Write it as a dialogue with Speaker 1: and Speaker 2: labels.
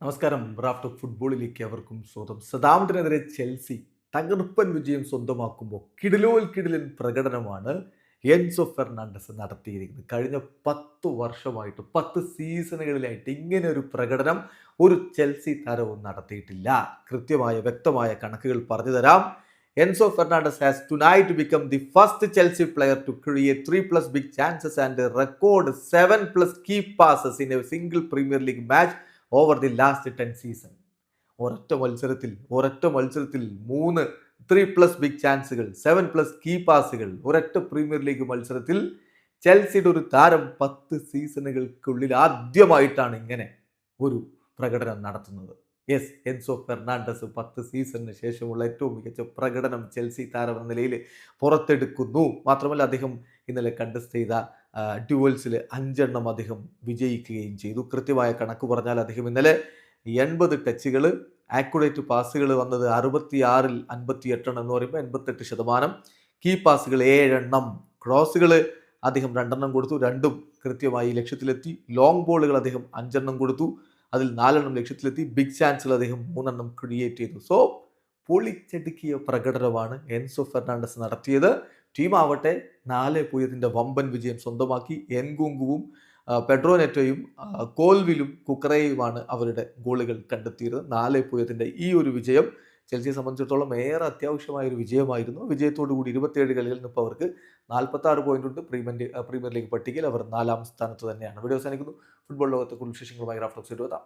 Speaker 1: നമസ്കാരം. റാഫ്റ്റ് ഫുട്ബോളിലേക്ക് അവർക്കും സ്വാഗതം. സദാമിനെതിരെ ചെൽസി തകർപ്പൻ വിജയം സ്വന്തമാക്കുമ്പോൾ കിടിലോൽ കിടിലൻ പ്രകടനമാണ് എൻസോ ഫെർണാണ്ടസ് നടത്തിയിരിക്കുന്നത്. കഴിഞ്ഞ പത്ത് വർഷമായിട്ട് പത്ത് സീസണുകളിലായിട്ട് ഇങ്ങനെ ഒരു പ്രകടനം ഒരു ചെൽസി താരവും നടത്തിയിട്ടില്ല. കൃത്യമായ വ്യക്തമായ കണക്കുകൾ പറഞ്ഞു തരാം. Enzo Fernandez has tonight become the first Chelsea player to create three plus big chances and record seven plus key passes in a single Premier League match over the last ten season ഒരൊറ്റ മത്സരത്തിൽ ഒരൊറ്റ മത്സരത്തിൽ മൂന്ന് three plus big ചാൻസുകൾ seven plus key പാസുകൾ ഒരൊറ്റ premier league മത്സരത്തിൽ ചെൽസിയുടെ ഒരു താരം പത്ത് സീസണുകൾക്കുള്ളിൽ ആദ്യമായിട്ടാണ് ഇങ്ങനെ ഒരു പ്രകടനം നടത്തുന്നത്. യെസ് എൻസോ ഫെർണാണ്ടസ് പത്ത് സീസണിന് ശേഷമുള്ള ഏറ്റവും മികച്ച പ്രകടനം ചെൽസി താരം എന്ന നിലയിൽ പുറത്തെടുക്കുന്നു. മാത്രമല്ല അദ്ദേഹം ഇന്നലെ കണ്ടസ്റ്റ് ചെയ്ത ഡ്യുവൽസിൽ അഞ്ചെണ്ണം അദ്ദേഹം വിജയിക്കുകയും ചെയ്തു. കൃത്യമായ കണക്ക് പറഞ്ഞാൽ അദ്ദേഹം ഇന്നലെ എൺപത് ടച്ചുകൾ ആക്യുറേറ്റ് പാസുകൾ വന്നത് അറുപത്തി ആറിൽ അൻപത്തി എട്ടെണ്ണം എന്ന് പറയുമ്പോൾ എൺപത്തെട്ട് ശതമാനം. കീ പാസുകൾ ഏഴെണ്ണം. ക്രോസുകൾ അദ്ദേഹം രണ്ടെണ്ണം കൊടുത്തു. രണ്ടും കൃത്യമായി ലക്ഷ്യത്തിലെത്തി. ലോങ് ബോളുകൾ അദ്ദേഹം അഞ്ചെണ്ണം കൊടുത്തു. അതിൽ നാലെണ്ണം ലക്ഷ്യത്തിലെത്തി ബിഗ് ചാൻസിൽ അദ്ദേഹം മൂന്നെണ്ണം ക്രിയേറ്റ് ചെയ്തു. സോ പൊളിച്ചടുക്കിയ പ്രകടനമാണ് എൻസോ ഫെർണാണ്ടസ് നടത്തിയത്. ടീം ആവട്ടെ നാല് പൂജ്യത്തിന്റെ വമ്പൻ വിജയം സ്വന്തമാക്കി എൻകുങ്കുവും പെട്രോനെറ്റോയും കോൽവിലും കുക്കറയുമാണ് അവരുടെ ഗോളുകൾ കണ്ടെത്തിയത് നാല് പൂജ്യത്തിന്റെ ഈ ഒരു വിജയം ചെൽസിയെ സംബന്ധിച്ചിടത്തോളം ഏറെ അത്യാവശ്യമായ ഒരു വിജയമായിരുന്നു. വിജയത്തോടു കൂടി ഇരുപത്തിയേഴ് കളികളിൽ നിന്ന് ഇപ്പോൾ അവർക്ക് നാൽപ്പത്തി ആറ് പോയിന്റ് ഉണ്ട്. പ്രീമിയർ പ്രീമിയർ ലീഗ് പട്ടികയിൽ അവർ നാലാം സ്ഥാനത്ത് തന്നെയാണ്. വീഡിയോ അവസാനിക്കുന്നു. ഫുട്ബോൾ ലോകത്തെ കുറിച്ച് വിശേഷങ്ങളുമായി റാഫ്റ്റോക്സ് എഴുതാം